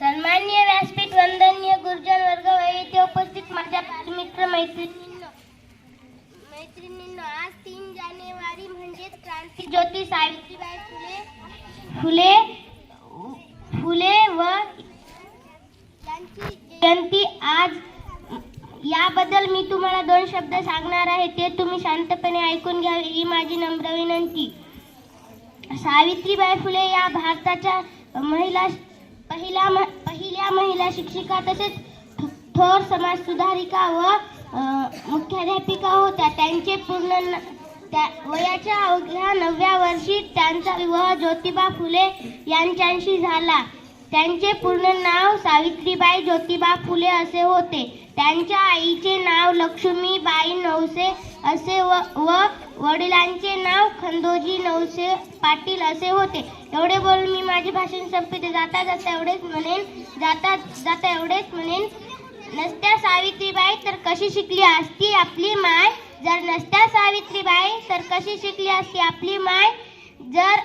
सन्मान्य व्यासपीठ वंदनीय गुरुजन वर्ग व येथे उपस्थित माझ्या बालमित्र मैत्रिणींनो. मैत्रिणींनो आज तीन जानेवारी म्हणजेच क्रांती ज्योती सावित्रीबाई फुले फुले फुले व यांची जयंती. आज याबद्दल मी तुम्हाला दोन शब्द सांगणार आहे ते तुम्ही शांतपणे ऐकून घ्यावे ही माझी नम्र विनंती. सावित्रीबाई फुले या भारताच्या महिला पहिल्या म- पहिल्या महिला शिक्षिका तसेच थोर समाज सुधारिका व मुख्याध्यापिका होत्या. त्यांचे पूर्ण न- त्या वयाच्या अवघ्या नवव्या वर्षी त्यांचा विवाह ज्योतिबा फुले यांच्याशी झाला. त्यांचे पूर्ण नाव सावित्रीबाई ज्योतिबा फुले असे होते. त्यांच्या आईचे नाव लक्ष्मीबाई नवसे असे व व वडिलांचे नाव खंदोजी नवसे पाटील असे होते. एवढे बोलून मी माझे भाषण संपते जाता जाता एवढेच म्हणेन जाता जाता एवढेच म्हणेन. नसत्या सावित्रीबाई तर कशी शिकली असती आपली माय? जर नसत्या सावित्रीबाई तर कशी शिकली असती आपली माय? जर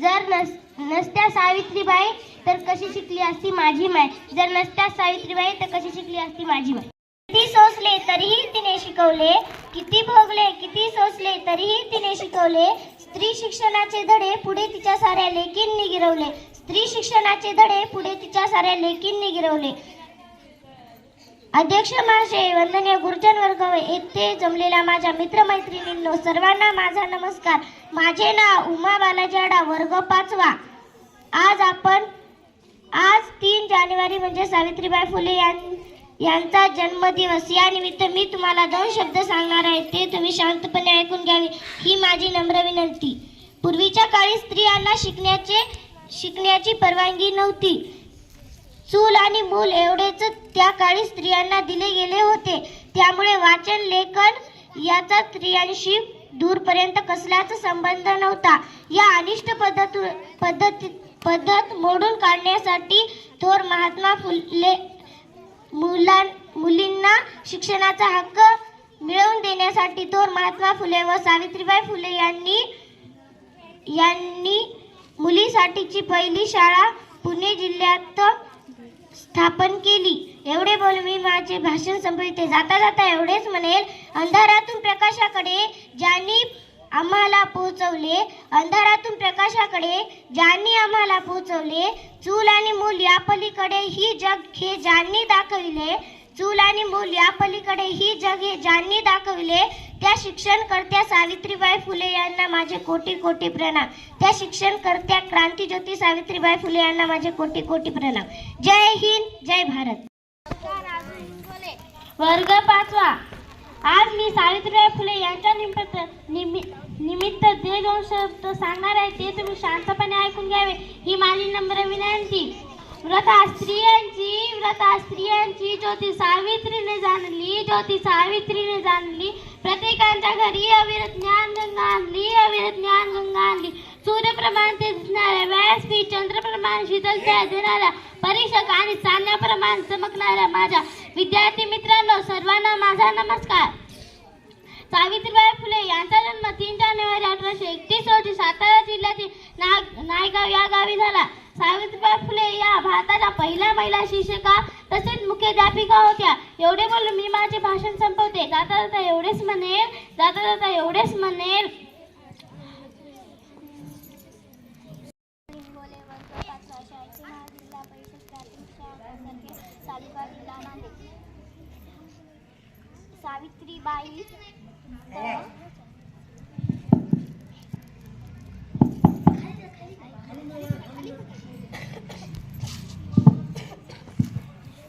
जर नस नसत्या सावित्रीबाई तर कशी शिकली असती माझी माय? जर नसत्या सावित्रीबाई तर कशी शिकली असती माझी माय किती सोसले तरीही तिने शिकवले किती भोगले किती सोसले तरीही तिने शिकवले. स्त्री शिक्षणाचे धडे पुढे तिच्या साऱ्या लेकींनी गिरवले. स्त्री शिक्षणाचे धडे पुढे तिच्या साऱ्या लेकींनी गिरवले. अध्यक्ष महाशय वंदनीय गुरुजन वर्ग येथे जमलेल्या माझ्या मित्रमैत्रिणींनो सर्वांना माझा नमस्कार. माझे नाव उमा बालाजाडा वर्ग पाचवा. आज आपण आज तीन जानेवारी म्हणजे सावित्रीबाई फुले यां यांचा जन्मदिवस. या निमित्त मी तुम्हाला दोन शब्द सांगणार आहे ते तुम्ही शांतपणे ऐकून घ्यावे ही माझी नम्र विनंती. पूर्वीच्या काळी स्त्रियांना शिकण्याचे शिकण्याची परवानगी नव्हती. चूल आणि मूल एवढेच त्या काळी स्त्रियांना दिले गेले होते. त्यामुळे वाचन लेखन याचा स्त्रियांशी दूरपर्यंत कसलाच संबंध नव्हता. या अनिष्ट पद्धत पद्धत पद्धत मोडून काढण्यासाठी थोर महात्मा फुले मुलां मुलींना शिक्षणाचा हक्क मिळवून देण्यासाठी थोर महात्मा फुले व सावित्रीबाई फुले यांनी यांनी मुलीसाठीची पहिली शाळा पुणे जिल्ह्यात स्थापन केली. एवढे बोल मी माझे भाषण संपविते. जाता जाता एवढेच म्हणेल. अंधारातून प्रकाशाकडे ज्यांनी आम्हाला पोहोचवले. अंधारातून प्रकाशाकडे ज्यांनी आम्हाला पोहोचवले चूल आणि मूल या पलीकडे ही जग हे ज्यांनी दाखविले चूल आणि मूल या पलीकडे ही जग हे ज्यांनी दाखविले त्या शिक्षणकर्त्या सावित्रीबाई फुले यांना माझे कोटी कोटी प्रणाम. त्या शिक्षणकर्त्या क्रांतीज्योती सावित्रीबाई फुले यांना माझे कोटी कोटी प्रणाम. जय हिंद जय भारत. वर्ग पाचवा. आज मी सावित्रीबाई फुले यांच्या निमित्त निमि- निमित्त जे दोन शब्द सांगणार आहे ते तुम्ही शांतपणे ऐकून घ्यावे. ही माझी नम्र विनंती. व्रता स्त्रियांची व्रता स्त्रियांची ज्योती सावित्रीने जाणली ज्योती सावित्रीने जाणली. प्रत्येकांच्या घरी अविरत ज्ञान गंगा आणली अविरत ज्ञान गंगा आणली. सूर्यप्रमाण ते दिसणाऱ्या व्यासपीठ चंद्रप्रमाण शीतलता देणाऱ्या परीक्षक आणि चांदण्याप्रमाणे चमकणाऱ्या माझ्या विद्यार्थी मित्रांनो सर्वांना माझा नमस्कार. सावित्रीबाई फुले यांचा जन्म तीन जानेवारी अठराशे एकतीस रोजी सातारा जिल्ह्यातील ना नायगाव या गावी झाला. सावित्रीबाई फुले या भारताच्या पहिल्या महिला शिक्षिका तसेच मुख्याध्यापिका होत्या. एवढे बोलून मी माझे भाषण संपवते. जाता जाता एवढेच म्हणेल जाता जाता एवढेच म्हणेल. सावित्रीबाई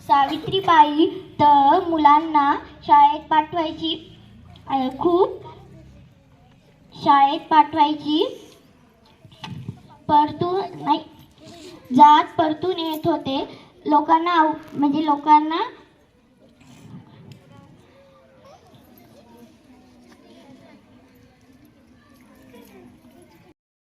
सावित्रीबाई तर मुलांना शाळेत पाठवायची खूप शाळेत पाठवायची. परतून नाही जात परतून येत होते. लोकांना आव- म्हणजे लोकांना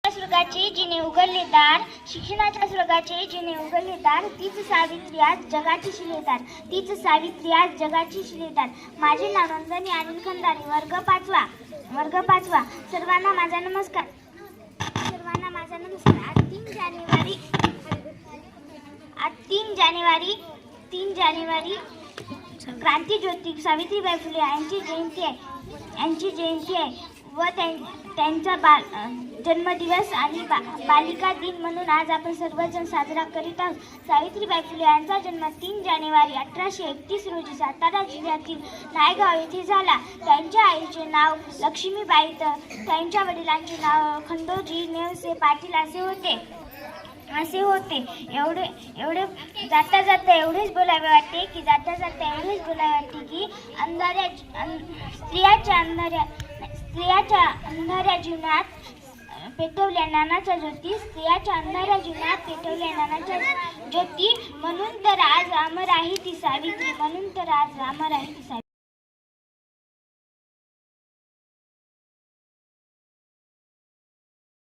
स्वर्गाचे जिने उघडले दार शिक्षणाच्या स्वर्गाचे जिने उघडले दार तीच सावित्री आज जगाची शिलेदार तीच सावित्री आज जगाची शिलेदार माझे नाव नंदनी अनिल खंदारे वर्ग पाचवा वर्ग पाचवा. सर्वांना माझा नमस्कार. सर्वांना माझा नमस्कार. आज तीन जानेवारी आज तीन जानेवारी तीन जानेवारी क्रांती ज्योती सावित्रीबाई फुले यांची जयंती आहे. यांची जयंती आहे व त्यां- त्यांचा बाल जन्मदिवस आणि बा बालिका दिन म्हणून आज आपण सर्वजण साजरा करीत आहोत. सावित्रीबाई फुले यांचा जन्म तीन जानेवारी अठराशे एकतीस रोजी सातारा जिल्ह्यातील नायगाव येथे झाला. त्यांच्या आईचे नाव लक्ष्मीबाई तर त्यांच्या वडिलांचे नाव खंडोजी नेवसे पाटील असे होते. असे होते. एवढे एवढे जाता जाता एवढेच बोलावे वाटते की जाता जाता एवढेच बोलावे वाटते की अंधाऱ्या स्त्रियाच्या अंधाऱ्या स्त्रियाच्या अंधाऱ्या जीवनात पेटवल्या नानाच्या ज्योती स्त्रियाच्या अंधाऱ्या जीवनात पेटवल्या नानाच्या ज्योती. म्हणून तर आज अमर आहे ती सावित्री म्हणून तर आज अमर आहे ती सावित्री.